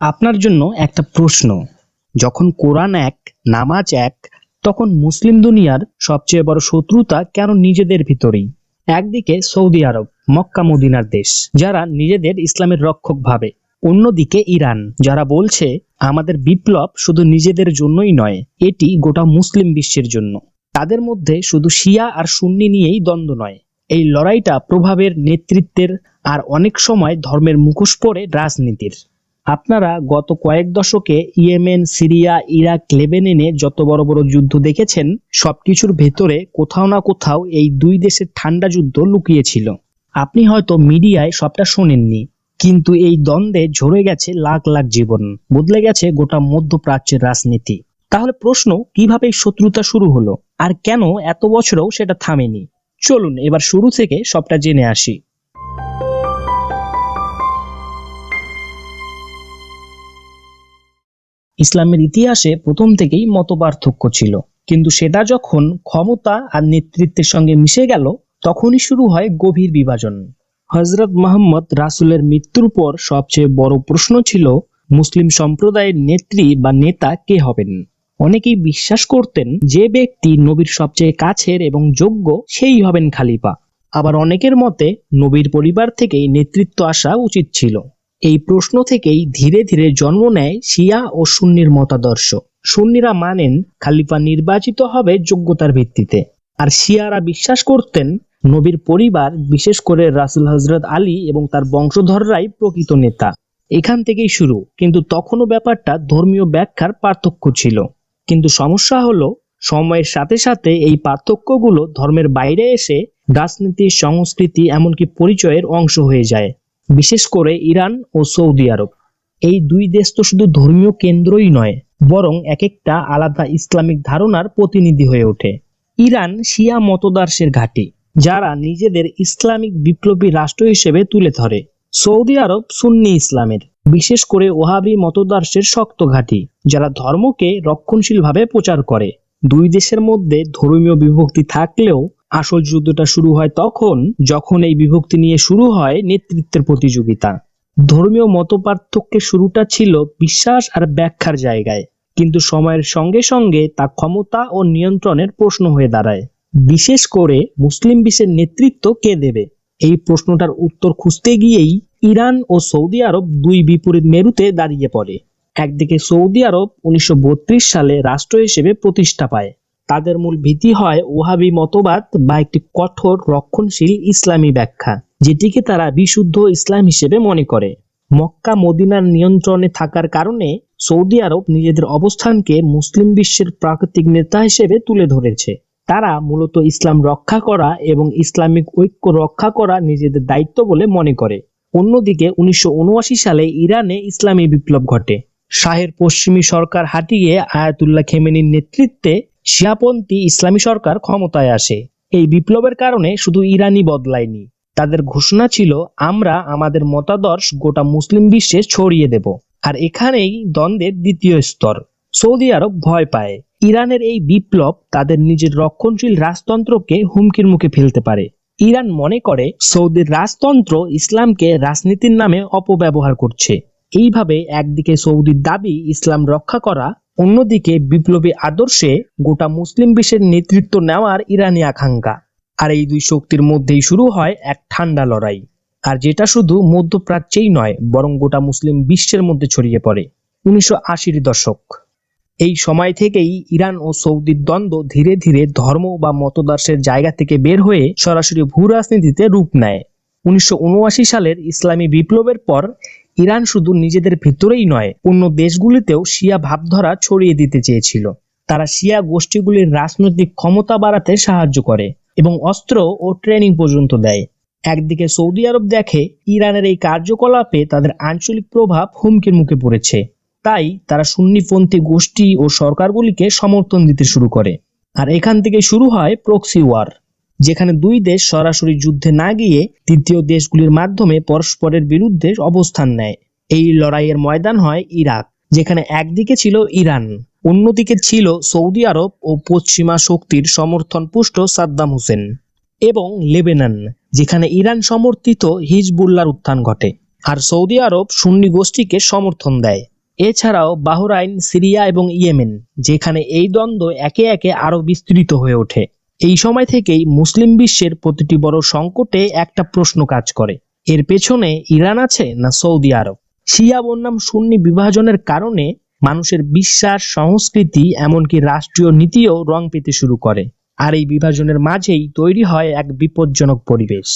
আপনার জন্য একটা প্রশ্ন। যখন কোরআন এক, নামাজ এক, তখন মুসলিম দুনিয়ার সবচেয়ে বড় শত্রুতা কেন নিজেদের ভিতরেই? একদিকে সৌদি আরব, মক্কা মদিনার দেশ, যারা নিজেদের ইসলামের রক্ষক ভাবে। অন্যদিকে ইরান, যারা বলছে, আমাদের বিপ্লব শুধু নিজেদের জন্যই নয়, এটি গোটা মুসলিম বিশ্বের জন্য। তাদের মধ্যে শুধু শিয়া আর সুন্নি নিয়েই দ্বন্দ্ব নয়। এই লড়াইটা প্রভাবের নেতৃত্বের আর অনেক সময় ধর্মের মুখোশ পরে রাজনীতির। আপনারা গত কয়েক দশকে ইয়েমেন, সিরিয়া, ইরাক, লেবাননে যত বড় বড় যুদ্ধ দেখেছেন, সবকিছুর ভেতরে কোথাও না কোথাও এই দুই দেশের ঠান্ডা যুদ্ধ লুকিয়ে ছিল আপনি হয়তো মিডিয়ায় সবটা শোনেননি, কিন্তু এই দ্বন্দ্বে ঝরে গেছে লাখ লাখ জীবন, বদলে গেছে গোটা মধ্যপ্রাচ্যের রাজনীতি। তাহলে প্রশ্ন, কীভাবে এই শত্রুতা শুরু হলো? আর কেন এত বছরেও সেটা থামেনি? চলুন এবার শুরু থেকে সবটা জেনে আসি। ইসলামের ইতিহাসে প্রথম থেকেই মতপার্থক্য ছিল। কিন্তু সেটা যখন ক্ষমতা আর নেতৃত্বের সঙ্গে মিশে গেল, তখনই শুরু হয় গভীর বিভাজন। হজরত মোহাম্মদ রাসূলের মৃত্যুর পর সবচেয়ে বড় প্রশ্ন ছিল, মুসলিম সম্প্রদায়ের নেত্রী বা নেতা কে হবেন? অনেকেই বিশ্বাস করতেন যে ব্যক্তি নবীর সবচেয়ে কাছের এবং যোগ্য সেই হবেন খালিফা। আবার অনেকের মতে, নবীর পরিবার থেকেই নেতৃত্ব আসা উচিত ছিল। এই প্রশ্ন থেকেই ধীরে ধীরে জন্ম নেয় শিয়া ও সুন্নির মতাদর্শ। সুন্নিরা মানেন খালিফা নির্বাচিত হবে যোগ্যতার ভিত্তিতে। আর শিয়ারা বিশ্বাস করতেন নবীর পরিবার, বিশেষ করে রাসুল হজরত আলী এবং তার বংশধররাই প্রকৃত নেতা। এখান থেকেই শুরু, কিন্তু তখনও ব্যাপারটা ধর্মীয় ব্যাখ্যার পার্থক্য ছিল। কিন্তু সমস্যা হলো, সময়ের সাথে সাথে এই পার্থক্যগুলো ধর্মের বাইরে এসে রাজনীতি, সংস্কৃতি, এমনকি পরিচয়ের অংশ হয়ে যায়। বিশেষ করে ইরান ও সৌদি আরব। এই দুই দেশ তো শুধু ধর্মীয় কেন্দ্রই নয়, বরং এক একটা আলাদা ইসলামিক ধারণার প্রতিনিধি হয়ে ওঠে। ইরান শিয়া মতদর্শের ঘাঁটি, যারা নিজেদের ইসলামিক বিপ্লবী রাষ্ট্র হিসেবে তুলে ধরে। সৌদি আরব সুন্নি ইসলামের, বিশেষ করে ওহাবি মতদর্শের শক্ত ঘাঁটি, যারা ধর্মকে রক্ষণশীলভাবে প্রচার করে। দুই দেশের মধ্যে ধর্মীয় বিভক্তি থাকলেও আসল যুদ্ধটা শুরু হয় তখন, যখন এই বিভক্তি নিয়ে শুরু হয় নেতৃত্বের প্রতিযোগিতা। ধর্মীয় মতপার্থক্যের শুরুটা ছিল বিশ্বাস আর ব্যাখ্যার জায়গায়। কিন্তু সময়ের সঙ্গে সঙ্গে তা ক্ষমতা ও নিয়ন্ত্রণের প্রশ্ন হয়ে দাঁড়ায়। বিশেষ করে মুসলিম বিশ্বের নেতৃত্ব কে দেবে? এই প্রশ্নটার উত্তর খুঁজতে গিয়েই ইরান ও সৌদি আরব দুই বিপরীত মেরুতে দাঁড়িয়ে পড়ে। একদিকে সৌদি আরব উনিশশো বত্রিশ সালে রাষ্ট্র হিসেবে প্রতিষ্ঠা পায় তাদের মূল ভীতি হয় ওহাবি মতবাদ বা একটি কঠোর, রক্ষণশীল ইসলামী ব্যাখ্যা, যেটিকে তারা বিশুদ্ধ ইসলাম হিসেবে মনে করে। মক্কা মদিনার নিয়ন্ত্রণে থাকার কারণে সৌদি আরব নিজেদের অবস্থানকে মুসলিম বিশ্বের প্রাকৃতিক নেতা হিসেবে তুলে ধরেছে। তারা মূলত ইসলাম রক্ষা করা এবং ইসলামিক ঐক্য রক্ষা করা নিজেদের দায়িত্ব বলে মনে করে। অন্যদিকে উনিশশো উনআশি সালে ইরানে ইসলামী বিপ্লব ঘটে। শাহের পশ্চিমী সরকার হাটিয়ে আয়াতুল্লাহ খেমেনির নেতৃত্বে শিয়াপন্থী ইসলামী সরকার ক্ষমতায় আসে। এই বিপ্লবের কারণে শুধু ইরানই বদলায়নি। তাদের ঘোষণা ছিল, আমরা আমাদের মতাদর্শ গোটা মুসলিম বিশ্বে ছড়িয়ে দেব। আর এখানেই দ্বন্দ্বের দ্বিতীয় স্তর। সৌদি আরব ভয় পায়। ইরানের এই বিপ্লব তাদের নিজের রক্ষণশীল রাজতন্ত্রকে হুমকির মুখে ফেলতে পারে। ইরান মনে করে, সৌদির রাজতন্ত্র ইসলামকে রাজনীতির নামে অপব্যবহার করছে। এইভাবে একদিকে সৌদির দাবি ইসলাম রক্ষা করা অন্যদিকে বিপ্লবী আদর্শে গোটা মুসলিম বিশ্বের নেতৃত্ব নেওয়ার ইরানি আকাঙ্ক্ষা। আর এই দুই শক্তির মধ্যেই শুরু হয় এক ঠান্ডা লড়াই। আর যেটা শুধু মধ্যপ্রাচ্যেই নয়, বরং গোটা মুসলিম বিশ্বের মধ্যে ছড়িয়ে পড়ে। উনিশশো আশির দশক। এই সময় থেকেই ইরান ও সৌদির দ্বন্দ্ব ধীরে ধীরে ধর্ম বা মতদর্শের জায়গা থেকে বের হয়ে সরাসরি ভূ রাজনীতিতে রূপ নেয়। উনিশশো উনআশি সালের ইসলামী বিপ্লবের পর ইরান শুধু নিজেদের ভিতরেই নয়, অন্য দেশগুলিতেও শিয়া ভাবধারা ছড়িয়ে দিতে চেয়েছিল। তারা শিয়া গোষ্ঠীগুলির রাজনৈতিক ক্ষমতা বাড়াতে সাহায্য করে এবং অস্ত্র ও ট্রেনিং পর্যন্ত দেয়। একদিকে সৌদি আরব দেখে ইরানের এই কার্যকলাপে তাদের আঞ্চলিক প্রভাব হুমকির মুখে পড়েছে। তাই তারা সুন্নিপন্থী গোষ্ঠী ও সরকারগুলিকে সমর্থন দিতে শুরু করে। আর এখান থেকে শুরু হয় প্রক্সি ওয়ার। যেখানে দুই দেশ সরাসরি যুদ্ধে না গিয়ে তৃতীয় দেশগুলির মাধ্যমে পরস্পরের বিরুদ্ধে অবস্থান নেয়। এই লড়াইয়ের ময়দান হয় ইরাক, যেখানে একদিকে ছিল ইরান, অন্যদিকে ছিল সৌদি আরব ও পশ্চিমা শক্তির সমর্থন পুষ্ট সাদ্দাম হোসেন এবং লেবেনান, যেখানে ইরান সমর্থিত হিজবুল্লার উত্থান ঘটে। আর সৌদি আরব সুন্নি গোষ্ঠীকে সমর্থন দেয়। এছাড়াও বাহরাইন, সিরিয়া এবং ইয়েমেন, যেখানে এই দ্বন্দ্ব একে একে আরও বিস্তৃত হয়ে ওঠে। এই সময় থেকেই মুসলিম বিশ্বের প্রতিটি বড় সংকটে একটা প্রশ্ন কাজ করে। এর পেছনে ইরান আছে না সৌদি আরব? শিয়া বনাম সুন্নি বিভাজনের কারণে মানুষের বিশ্বাস, সংস্কৃতি, এমনকি রাষ্ট্রীয় নীতিও রং পেতে শুরু করে। আর এই বিভাজনের মাঝেই তৈরি হয় এক বিপজ্জনক পরিবেশ,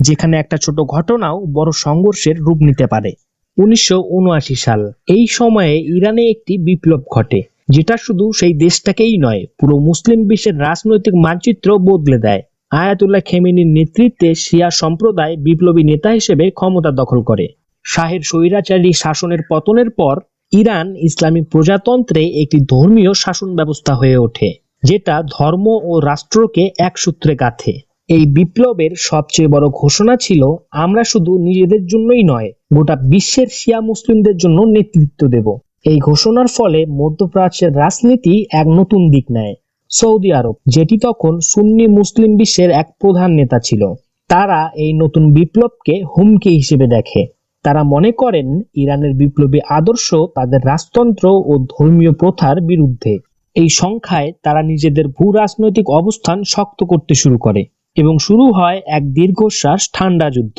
যেখানে একটা ছোট ঘটনাও বড় সংঘর্ষের রূপ নিতে পারে। উনিশশো উনআশি সাল, এই সময়ে ইরানে একটি বিপ্লব ঘটে। যেটা শুধু সেই দেশটাকেই নয়, পুরো মুসলিম বিশ্বের রাজনৈতিক মানচিত্র বদলে দেয়। আয়াতুল্লাহ খেমিনির নেতৃত্বে শিয়া সম্প্রদায় বিপ্লবী নেতা হিসেবে ক্ষমতা দখল করে। শাহের স্বৈরাচারী শাসনের পতনের পর ইরান ইসলামী প্রজাতন্ত্রে একটি ধর্মীয় শাসন ব্যবস্থা হয়ে ওঠে, যেটা ধর্ম ও রাষ্ট্রকে এক সূত্রে গাঁথে। এই বিপ্লবের সবচেয়ে বড় ঘোষণা ছিল, আমরা শুধু নিজেদের জন্যই নয়, গোটা বিশ্বের শিয়া মুসলিমদের জন্য নেতৃত্ব দেব। এই ঘোষণার ফলে মধ্যপ্রাচ্যের রাজনীতি এক নতুন দিক নেয়। সৌদি আরব, যেটি তখন সুন্নি মুসলিম বিশ্বের এক প্রধান নেতা ছিল। তারা এই নতুন বিপ্লবকে হুমকি হিসেবে দেখে। তারা মনে করেন, ইরানের বিপ্লবী আদর্শ তাদের রাজতন্ত্র ও ধর্মীয় প্রথার বিরুদ্ধে। এই সংখ্যায় তারা নিজেদের ভূ রাজনৈতিক অবস্থান শক্ত করতে শুরু করে এবং শুরু হয় এক দীর্ঘশ্বাস ঠান্ডা যুদ্ধ।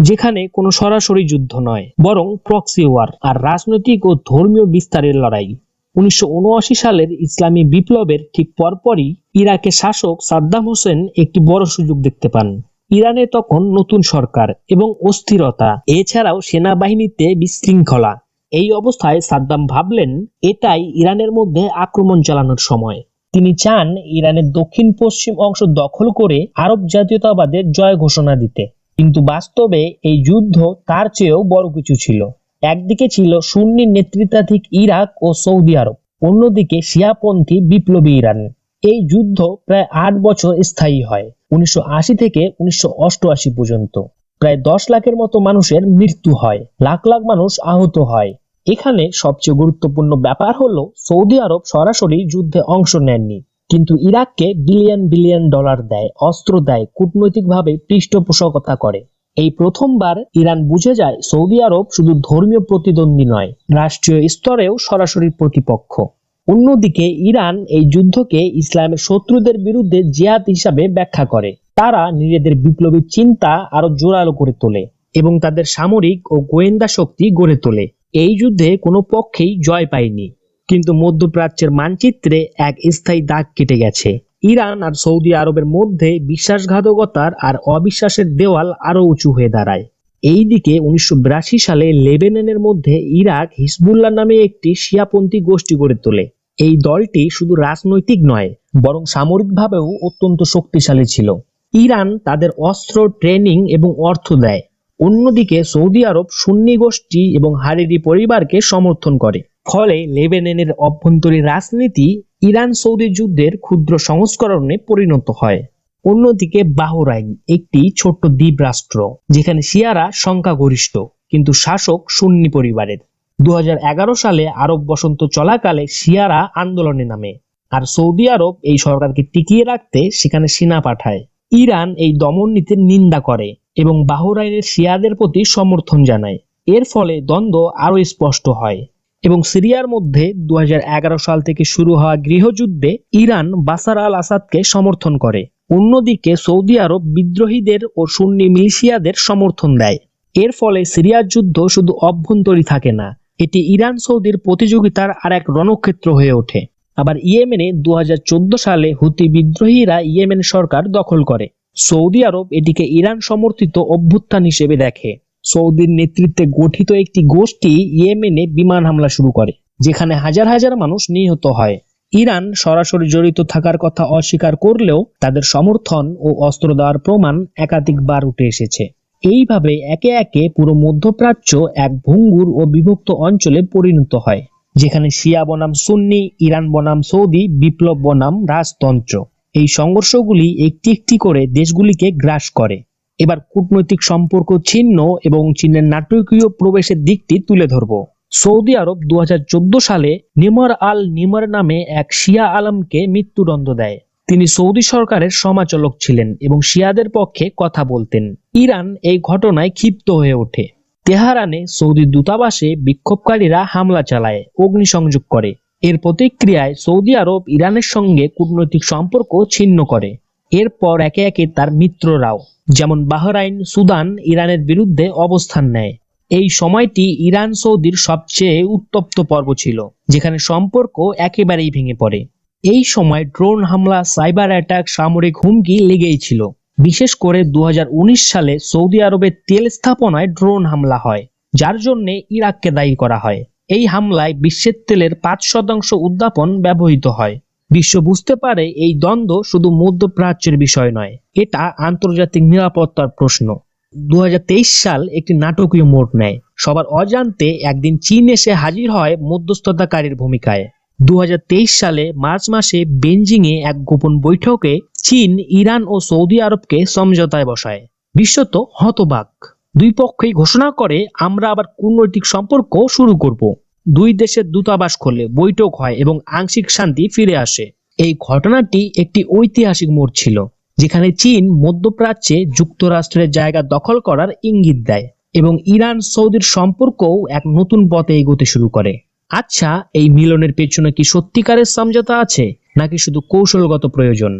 যেখানে কোনো সরাসরি যুদ্ধ নয়, বরং প্রক্সি ওয়ার আর রাজনৈতিক ও ধর্মীয় বিস্তারের লড়াই। উনিশশো উনআশি সালের ইসলামী বিপ্লবের ঠিক পরপরই ইরাকের শাসক সাদ্দাম হোসেন একটি বড় সুযোগ দেখতে পান। ইরানে তখন নতুন সরকার এবং অস্থিরতা, এছাড়াও সেনাবাহিনীতে বিশৃঙ্খলা। এই অবস্থায় সাদ্দাম ভাবলেন, এটাই ইরানের মধ্যে আক্রমণ চালানোর সময়। তিনি চান ইরানের দক্ষিণ পশ্চিম অংশ দখল করে আরব জাতীয়তাবাদের জয় ঘোষণা দিতে। কিন্তু বাস্তবে এই যুদ্ধ তার চেয়েও বড় কিছু ছিল। একদিকে ছিল সুন্নি নেতৃত্বাধিক ইরাক ও সৌদি আরব, অন্যদিকে শিয়াপন্থী বিপ্লবী ইরান। এই যুদ্ধ প্রায় আট বছর স্থায়ী হয়, উনিশশো আশি থেকে উনিশশো অষ্টআশি পর্যন্ত। প্রায় দশ লাখের মতো মানুষের মৃত্যু হয়, লাখ লাখ মানুষ আহত হয়। এখানে সবচেয়ে গুরুত্বপূর্ণ ব্যাপার হলো সৌদি আরব সরাসরি যুদ্ধে অংশ নেননি। কিন্তু ইরাককে বিলিয়ন বিলিয়ন ডলার দেয়, অস্ত্র দেয়, কূটনৈতিকভাবে পৃষ্ঠপোষকতা করে। এই প্রথমবার ইরান বুঝে যায় সৌদি আরব শুধু ধর্মীয় প্রতিদ্বন্দ্বী নয়, রাষ্ট্রীয় স্তরেও সরাসরি প্রতিপক্ষ। অন্যদিকে ইরান এই যুদ্ধকে ইসলামের শত্রুদের বিরুদ্ধে জিয়াদ হিসাবে ব্যাখ্যা করে। তারা নিজেদের বিপ্লবী চিন্তা আরও জোরালো করে তোলে এবং তাদের সামরিক ও গোয়েন্দা শক্তি গড়ে তোলে। এই যুদ্ধে কোনো পক্ষেই জয় পায়নি। কিন্তু মধ্যপ্রাচ্যের মানচিত্রে এক স্থায়ী দাগ কেটে গেছে। ইরান আর সৌদি আরবের মধ্যে বিশ্বাসঘাতকতার আর অবিশ্বাসের দেওয়াল আরও উঁচু হয়ে দাঁড়ায়। এইদিকে উনিশশো বিরাশি সালে লেবেননের মধ্যে ইরাক হিজবুল্লাহ নামে একটি শিয়াপন্থী গোষ্ঠী গড়ে তোলে। এই দলটি শুধু রাজনৈতিক নয়, বরং সামরিকভাবেও অত্যন্ত শক্তিশালী ছিল। ইরান তাদের অস্ত্র, ট্রেনিং এবং অর্থ দেয়। অন্যদিকে সৌদি আরব সুন্নি গোষ্ঠী এবং হারিরি পরিবারকে সমর্থন করে। ফলে লেবেননের অভ্যন্তরীণ রাজনীতি ইরান সৌদি যুদ্ধের ক্ষুদ্র সংস্করণে পরিণত হয়। অন্যদিকে বাহরাইন একটি ছোট্ট দ্বীপ রাষ্ট্র, যেখানে শিয়ারা সংখ্যাগরিষ্ঠ, কিন্তু শাসক সুন্নি পরিবারের। দুহাজার এগারো সালে আরব বসন্ত চলাকালে শিয়ারা আন্দোলনে নামে, আর সৌদি আরব এই সরকারকে টিকিয়ে রাখতে সেখানে সেনা পাঠায়। ইরান এই দমন নীতির নিন্দা করে এবং বাহরাইনের শিয়াদের প্রতি সমর্থন জানায়। এর ফলে দ্বন্দ্ব আরও স্পষ্ট হয়। এবং সিরিয়ার মধ্যে দু হাজার এগারো সাল থেকে শুরু হওয়া গৃহযুদ্ধে ইরান বাসার আল আসাদকে সমর্থন করে। অন্যদিকে সৌদি আরব বিদ্রোহীদের ও সুন্নি মিলিশিয়াদের সমর্থন দেয়। এর ফলে সিরিয়ার যুদ্ধ শুধু অভ্যন্তরী থাকে না, এটি ইরান সৌদির প্রতিযোগিতার আর এক রণক্ষেত্র হয়ে ওঠে। আবার ইয়েমেনে দু হাজার চোদ্দ সালে হুতি বিদ্রোহীরা ইয়েমেন সরকার দখল করে। সৌদি আরব এটিকে ইরান সমর্থিত অভ্যুত্থান হিসেবে দেখে। সৌদির নেতৃত্বে গঠিত একটি গোষ্ঠী ইয়েমেনে বিমান হামলা শুরু করে, যেখানে হাজার হাজার মানুষ নিহত হয়। ইরান সরাসরি জড়িত থাকার কথা অস্বীকার করলেও তাদের সমর্থন ও অস্ত্র দেওয়ার প্রমাণ একাধিকবার উঠে এসেছে। এইভাবে একে একে পুরো মধ্যপ্রাচ্য এক ভঙ্গুর ও বিভক্ত অঞ্চলে পরিণত হয়, যেখানে শিয়া বনাম সুন্নি, ইরান বনাম সৌদি, বিপ্লব বনাম রাজতন্ত্র। এই সংঘর্ষগুলি একটি একটি করে দেশগুলিকে গ্রাস করে। এবার কূটনৈতিক সম্পর্ক ছিন্ন এবং চীনের নাটকীয় প্রবেশের দিকটি তুলে ধরব। সৌদি আরব দুহাজার চোদ্দ সালে নিমর আল নিমর নামে এক শিয়া আলমকে মৃত্যুদণ্ড দেয়। তিনি সৌদি সরকারের সমাচলক ছিলেন এবং শিয়াদের পক্ষে কথা বলতেন। ইরান এই ঘটনায় ক্ষিপ্ত হয়ে ওঠে। তেহারানে সৌদি দূতাবাসে বিক্ষোভকারীরা হামলা চালায়, অগ্নিসংযোগ করে। এর প্রতিক্রিয়ায় সৌদি আরব ইরানের সঙ্গে কূটনৈতিক সম্পর্ক ছিন্ন করে। এরপর একে একে তার মিত্ররাও, যেমন বাহরাইন, সুদান ইরানের বিরুদ্ধে অবস্থান নেয়। এই সময়টি ইরান সৌদির সবচেয়ে উত্তপ্ত পর্ব ছিল, যেখানে সম্পর্ক একেবারেই ভেঙে পড়ে। এই সময় ড্রোন হামলা, সাইবার অ্যাটাক, সামরিক হুমকি লেগেই ছিল। বিশেষ করে দু হাজার উনিশ সালে সৌদি আরবের তেল স্থাপনায় ড্রোন হামলা হয়, যার জন্য ইরাককে দায়ী করা হয়। এই হামলায় বিশ্বের তেলের পাঁচ শতাংশ উদ্যাপন ব্যবহৃত হয়। বিশ্ব বুঝতে পারে এই দ্বন্দ্ব শুধু মধ্যপ্রাচ্যের বিষয় নয়, এটা আন্তর্জাতিক নিরাপত্তার প্রশ্ন। দুহাজার তেইশ সাল একটি নাটকীয় মোড় নেয়। সবার অজান্তে একদিন চীন এসে হাজির হয় মধ্যস্থতাকারীর ভূমিকায়। দুই হাজার তেইশ সালে মার্চ মাসে বেঞ্জিং এ এক গোপন বৈঠকে চীন, ইরান ও সৌদি আরবকে সমঝোতায় বসায়। বিশ্ব তো হতবাক। দুই পক্ষই ঘোষণা করে, আমরা আবার কূটনৈতিক সম্পর্ক শুরু করব। দুই দেশের দূতাবাস খোলে বৈঠক হয় এবং আংশিক শান্তি ফিরে আসে। এই ঘটনাটি একটি ঐতিহাসিক মোড় ছিল, যেখানে চীন মধ্যপ্রাচ্যে যুক্তরাষ্ট্রের জায়গা দখল করার ইঙ্গিত দেয় এবং ইরান সৌদির সম্পর্কও এক নতুন পথে এগোতে শুরু করে। আচ্ছা এই মিলনের পেছনে কি সত্যিকারের সমঝোতা আছে, নাকি শুধু কৌশলগত প্রয়োজন?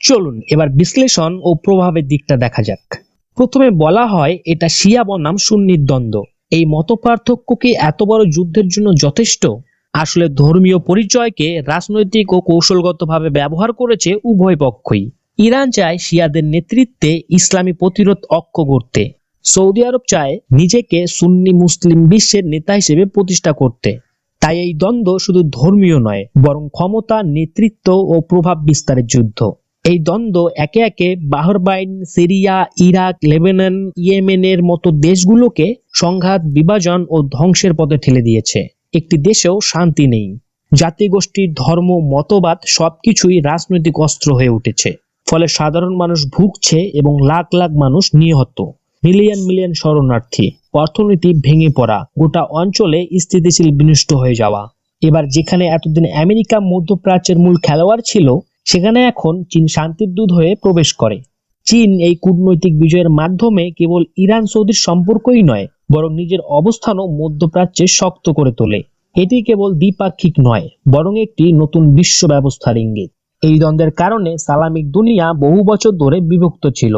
চলুন, এবার বিশ্লেষণ ও প্রভাবের দিকটা দেখা যাক। প্রথমে বলা হয়, এটা শিয়া বনাম সুন্নির দ্বন্দ্ব। এই মত পার্থক্য কি এত বড় যুদ্ধের জন্য যথেষ্ট? আসলে ধর্মীয় পরিচয়কে রাজনৈতিক ও কৌশলগতভাবে ব্যবহার করেছে উভয় পক্ষই। ইরান চায় শিয়াদের নেতৃত্বে ইসলামী প্রতিরোধ অক্ষ গড়তে। সৌদি আরব চায় নিজেকে সুন্নি মুসলিম বিশ্বের নেতা হিসেবে প্রতিষ্ঠা করতে। তাই এই দ্বন্দ্ব শুধু ধর্মীয় নয়, বরং ক্ষমতা, নেতৃত্ব ও প্রভাব বিস্তারের যুদ্ধ। এই দ্বন্দ্ব একে একে বাহরবাইন সিরিয়া, ইরাক, লেবানন, ইয়েমেনের মতো দেশগুলোকে সংঘাত, বিভাজন ও ধ্বংসের পথে ঠেলে দিয়েছে। একটি দেশেও শান্তি নেই। জাতিগোষ্ঠী ধর্ম, মতবাদ সবকিছুই রাজনৈতিক অস্ত্র হয়ে উঠেছে। ফলে সাধারণ মানুষ ভুগছে এবং লাখ লাখ মানুষ নিহত। মিলিয়ন মিলিয়ন শরণার্থী। অর্থনীতি ভেঙে পড়া। গোটা অঞ্চলে স্থিতিশীল বিনষ্ট হয়ে যাওয়া। এবার যেখানে এতদিন আমেরিকা মধ্যপ্রাচ্যের মূল খেলোয়াড় ছিল সেখানে এখন চীন শান্তির দূত হয়ে প্রবেশ করে। চীন এই কূটনৈতিক বিজয়ের মাধ্যমে কেবল ইরান সৌদির সম্পর্কই নয়, বরং নিজের অবস্থানও মধ্যপ্রাচ্যে শক্ত করে তোলে। এটি কেবল দ্বিপাক্ষিক নয়, বরং একটি নতুন বিশ্ব ব্যবস্থার ইঙ্গিত। এই দ্বন্দ্বের কারণে সালামিক দুনিয়া বহু বছর ধরে বিভক্ত ছিল।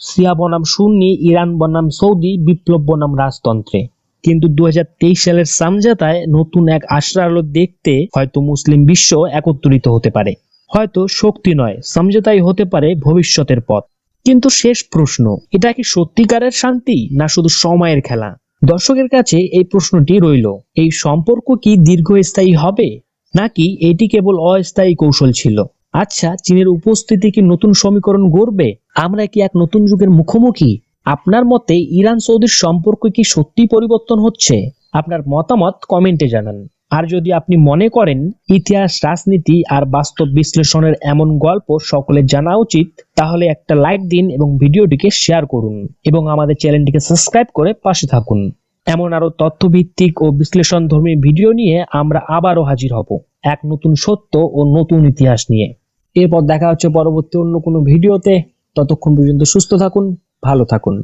সিয়া বনাম সুন্নি, ইরান বনাম সৌদি, বিপ্লব বনাম রাজতন্ত্রে। কিন্তু দু হাজার তেইশ সালের সামজাতায় নতুন এক আশরা দেখতে হয়তো মুসলিম বিশ্ব একত্রিত হতে পারে। হয়তো শক্তি নয়। সমঝোতাই হতে পারে ভবিষ্যতের পথ। কিন্তু শেষ প্রশ্ন, এটা কি সত্যিকারের শান্তি না শুধু সময়ের খেলা? দর্শকের কাছে এই প্রশ্নটি রইল, এই সম্পর্ক কি দীর্ঘস্থায়ী হবে, নাকি এটি কেবল অস্থায়ী কৌশল ছিল? আচ্ছা চীনের উপস্থিতি কি নতুন সমীকরণ গড়বে? আমরা কি এক নতুন যুগের মুখোমুখি? আপনার মতে ইরান সৌদির সম্পর্ক কি সত্যি পরিবর্তন হচ্ছে? আপনার মতামত কমেন্টে জানান। আর যদি আপনি মনে করেন ইতিহাস, রাজনীতি আর বাস্তব বিশ্লেষণের এমন গল্প সকলের জানা উচিত, তাহলে একটা লাইক দিন এবং ভিডিওটিকে শেয়ার করুন এবং আমাদের চ্যানেলটিকে সাবস্ক্রাইব করে পাশে থাকুন। এমন আরও তথ্যভিত্তিক ও বিশ্লেষণ ধর্মী ভিডিও নিয়ে আমরা আবারও হাজির হব এক নতুন সত্য ও নতুন ইতিহাস নিয়ে। এরপর দেখা হচ্ছে পরবর্তী অন্য কোনো ভিডিওতে। ততক্ষণ পর্যন্ত সুস্থ থাকুন, ভালো থাকুন।